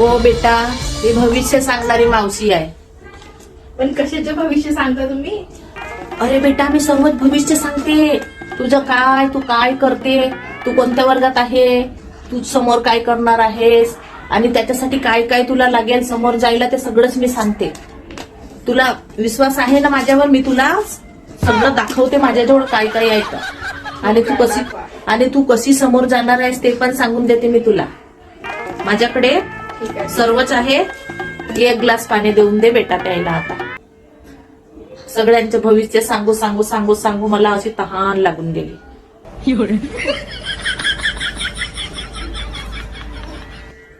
हो बेटा ही भविष्य सांगणारी मावशी आहे. पण कशाचे भविष्य सांगता तुम्ही? अरे बेटा मी सर्वच भविष्य सांगते. तुझं काय तू काय करते? तू कोणत्या वर्गात आहे? तू समोर काय करणार आहेस? आणि त्याच्यासाठी काय काय तुला लागेल? समोर जायला ते सगळंच मी सांगते. तुला विश्वास आहे ना माझ्यावर? मी तुला सगळं दाखवते माझ्याजवळ काय काय आहे तर. आणि तू कशी आणि तू कशी समोर जाणार आहेस ते पण सांगून देते मी तुला. माझ्याकडे सर्वच आहे. एक ग्लास पाणी देऊन दे बेटा प्यायला आता. सगळ्यांचं भविष्य सांगू सांगू सांगू सांगू मला अशी तहान लागून गेली.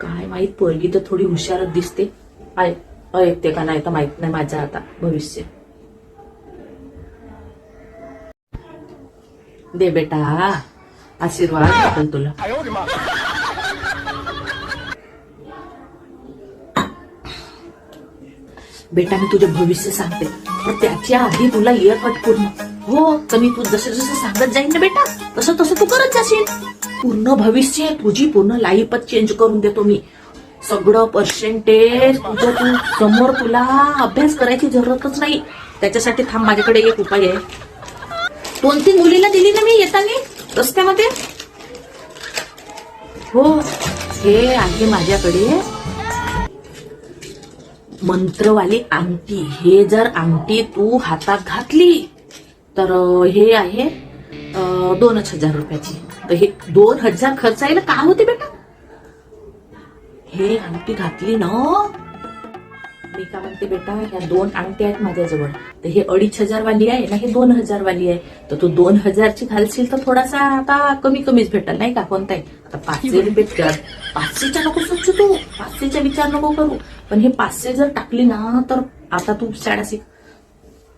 काय माहीत पोरगी तर थोडी हुशारच दिसते. आय ऐकते का नाही तर माहीत नाही माझं आता भविष्य. दे बेटा आशीर्वाद तुला. बेटा मी तुझे भविष्य सांगते. पण त्याच्या आधी तुला येत पूर्ण हो तर मी तू जसं जसं सांगत जाईन ना बेटा तसं तसं तू करत जाशील. पूर्ण भविष्य तुझी पूर्ण लाईफच चेंज करून देतो मी. सगळं पर्सेंटेज तुझं तू समोर तुला अभ्यास करायची जरूरतच नाही. त्याच्यासाठी थांब माझ्याकडे एक उपाय आहे. दोन तीन मुलीला दिली ना मी येताना रस्त्यामध्ये? हो हे आहे माझ्याकडे. मंत्रवाली अंगठी हे जर अंगठी तू हातात घातली तर हे आहे दोनच हजार रुपयाची. तर हे दोन हजार खर्च यायला का होते बेटा? हे अंगठी घातली ना. मी का म्हणते बेटा ह्या दोन अंगठी आहेत माझ्याजवळ. तर हे अडीच हजार वाली आहे ना हे दोन हजार वाली आहे. तर तू दोन हजारची घालशील तर थोडासा आता कमी कमीच भेटल नाही का? कोणता आता पाचशे रुपये पाचशेच्या नको सोचू तू. पाचशेचा विचार नको करू. पण हे पाचशे जर टाकली ना तर आता तू शाळा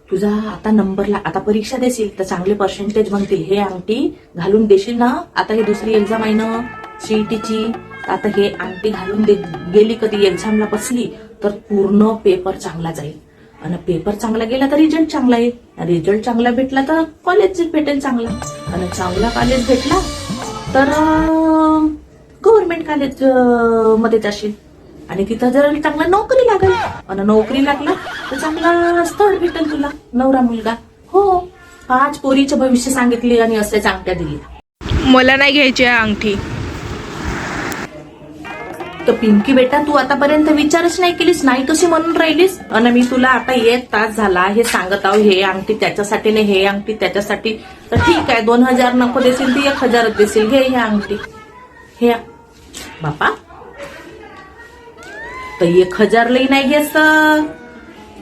तुझा आता नंबरला आता परीक्षा देशील तर चांगले पर्सेंटेज बनतील. हे अंगठी घालून देशील ना? आता हे दुसरी एक्झाम आहे ना सीईटीची आता हे अंगठी घालून दे गेली कधी एक्झामला बसली तर पूर्ण पेपर चांगला जाईल. आणि पेपर चांगला गेला तर रिझल्ट चांगला येईल रिझल्ट चांगला भेटला तर कॉलेज भेटेल चांगला. आणि चांगला कॉलेज भेटला तर गव्हर्नमेंट कॉलेजमध्ये जाशील. आणि तिथं जर चांगला नोकरी लागेल. आणि नोकरी लागला तर चांगला स्थळ भेटेल तुला नवरा मुलगा. हो. पाच पोरीचं भविष्य सांगितले आणि असे चांगल्या दिली मला नाही घ्यायची अंगठी. तर पिंकी बेटा तू आतापर्यंत विचारच नाही केलीस नाही कशी म्हणून राहिलीस? आणि मी तुला आता एक तास झाला हे सांगत आहो हे अंगठी त्याच्यासाठी नाही हे अंगठी त्याच्यासाठी. तर ठीक आहे दोन हजार नको देशील ती एक हजारच देशील. घे हे अंगठी. हे बापा. तर एक हजार लई नाही घेस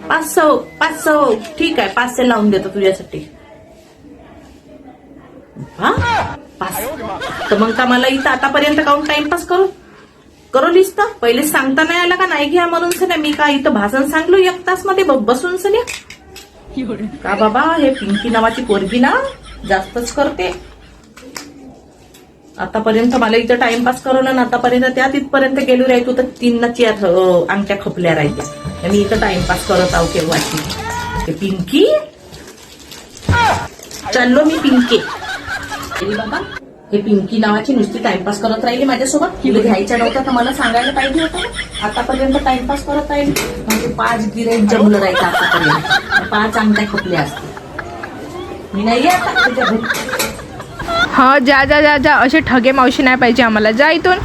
पाच सौ पाच सौ ठीक आहे पाचशे लावून देतो तुझ्यासाठी. हा? पाच तर मग का मला इथं आतापर्यंत काऊन टाइमपास करू? करवलीस तर? पहिले सांगता नाही आला का? नाही घ्या म्हणून सन्या. मी का इथं भाषण सांगलो एक तासमध्ये बसून सन्या. का बाबा हे पिंकी नावाची पोरगी ना? जास्तच करते. आतापर्यंत मला इथं टाइमपास करवलं ना आतापर्यंत त्या तिथपर्यंत गेलो राहतो तर तीन ना चार अंगठ्या खपल्या राहत्या मी इथं टाइमपास करत आहो केव्हाची पिंकी? चाललो मी पिंके. बाबा हे पिंकी नावाची नुसती टाइमपास करत राहिली माझ्यासोबत. तिला घ्यायच्या नव्हत्या तर मला सांगायला पाहिजे होतं आतापर्यंत टाइमपास करत राहील. म्हणजे पाच गिरेक जमलं राहायचं आतापर्यंत? पाच अंगठ्या खपल्या असतील. मी नाही आता तुझ्या हा जा जा जा जा. असे ठगे मावशी नाही पाहिजे आम्हाला. जा इथून.